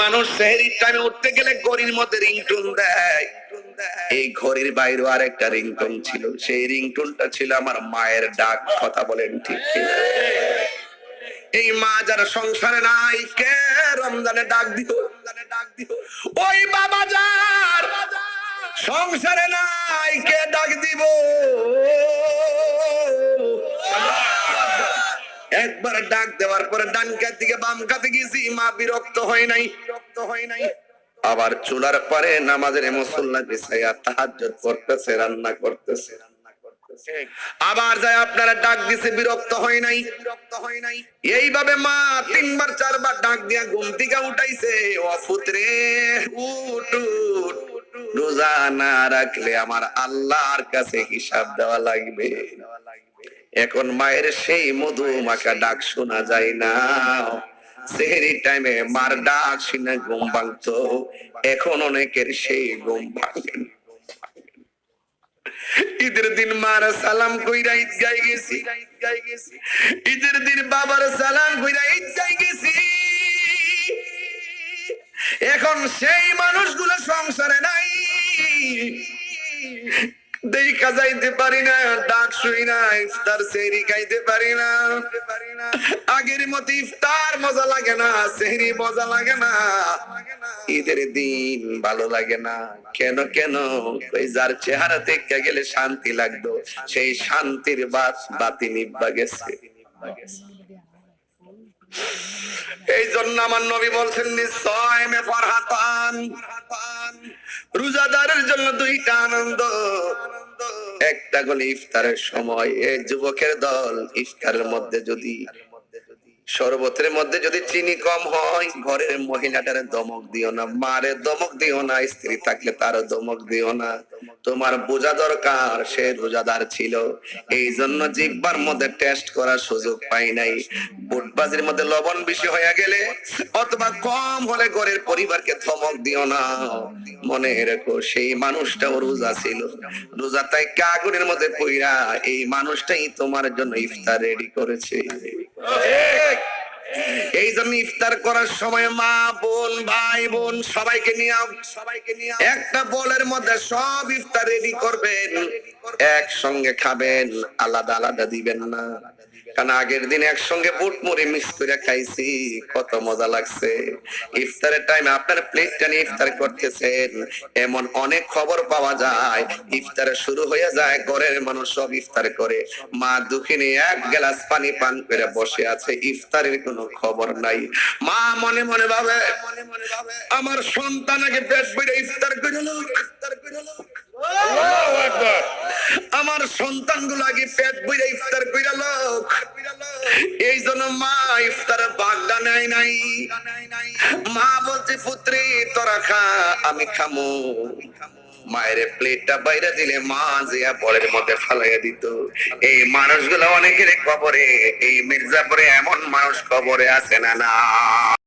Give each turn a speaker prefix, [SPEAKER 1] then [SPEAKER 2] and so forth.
[SPEAKER 1] মানুষ সেহেরির টাইমে উঠতে গেলে ঘড়ির মধ্যে রিংটোন দেয়। এই ঘড়ির বাইরেও আর একটা রিংটোন ছিল। সেই রিংটোনটা ছিল আমার মায়ের ডাক, কথা বলেন ঠিক এই মা যারা সংসারে নাই, কে রমজানে ডাক দিও রমজানে ডাক দিও ওই বাবা যার সংসারে নাই, কে ডাক দিব? একবার ডাক দেওয়ার পরে ডান কাত দিকে বাম কাতে গেছি মা বিরক্ত হয় নাই। বিরক্ত হয় নাই। আবার চুলার পরে নামাজের মুসল্লা বিছাইয়া তাহাজ্জুদ করতেছে রান্না করতেছে। আবার যায় আপনারা ডাক দিছে বিরক্ত হয় নাই। বিরক্ত হয় নাই। এইভাবে মা তিনবার চারবার ডাক দিয়া ঘুম থেকে উঠাইছে অফুতরে উঠ উঠ। রোজা না রাখলে আমার আল্লাহর কাছে হিসাব দেওয়া লাগবে। এখন মায়ের সেই মধু মাখা ডাক শোনা যায় না। সেহেরি টাইমে মার ডাক শুনে ঘুম ভাঙতো। এখন অনেকের সেই ঘুম ভাঙে। ঈদের দিন মার সালাম কইরা ঈদ গাই গেছি। ঈদের দিন বাবার সালাম কইরা ঈদ গাই গেছি। এখন সেই মানুষগুলো সংসারে নাই। পারি না, ডাক শুই না, ইফতার খাইতে পারি না। আগের ইফতার মজা লাগে না মজা লাগে না। ঈদের দিন ভালো লাগে না। কেন কেন? ওই যার চেহারা দেখতে গেলে শান্তি লাগতো। সেই শান্তির বাস বাতি নিব্বা গেছে। এই জন্য আমার নবী বলছেন, নিশ্চয় মে ফরহাতান রোজাদারের জন্য দুইটা আনন্দ। একটা হলো ইফতারের সময় এই যুবকের দল ইফতারের মধ্যে যদি শরবতের মধ্যে যদি চিনি কম হয়, ঘরের মহিলাটার দমক দিও না মারে দমক দিও না, স্ত্রী থাকলে তারও দমক দিও না। তোমার বোঝা দরকার, সে রোজাদার ছিল। এই জন্য জিব্বার মধ্যে টেস্ট করার সুযোগ পাই নাই। বুটবাজির মধ্যে লবণ বেশি হয়ে গেলে অথবা কম হলে ঘরের পরিবারকে ধমক দিও না। মনে রেখো, সেই মানুষটাও রোজা ছিল। রোজা তাই কাগুনের মধ্যে পইরা এই মানুষটাই তোমার জন্য ইফতার রেডি করেছে। এই জন্য ইফতার করার সময় মা বোন ভাই বোন, সবাইকে নিয়ে সবাইকে নিয়ে একটা বোলের মধ্যে সব ইফতার রেডি করবেন। একসঙ্গে খাবেন, আলাদা আলাদা দিবেন না। কারণ আগের দিন একসঙ্গে বুট মুড়ি মিক্স করে খাইছি, কত মজা লাগছে। ইফতারের টাইমে আপনার প্লেটটা নিয়ে ইফতার করতেছেন। এমন অনেক খবর পাওয়া যায়। ইফতারে শুরু হয়ে যায়, ঘরের মানুষ সব ইফতার করে। মা দুঃখিনী এক গ্লাস পানি পান করে বসে আছে। ইফতারের কোনো খবর নাই। মা মনে মনে ভাবে আমার সন্তান আগে পেট বেড়ে ইফতার করে ইফতার করে আমার সন্তানগুলো আগে পেট বইরা ইফতার কইরা লোক। এই জন্য মা ইফতার বাগদা নাই। মা বলছে, পুত্রী, তোরা খা, আমি খামু। মায়ের প্লেটটা বাইরে দিলে মা জিয়া বলের মধ্যে ফালাইয়া দিত। এই মানুষগুলো অনেকের কবরে, এই মির্জাপুরে এমন মানুষ কবরে আছে না না।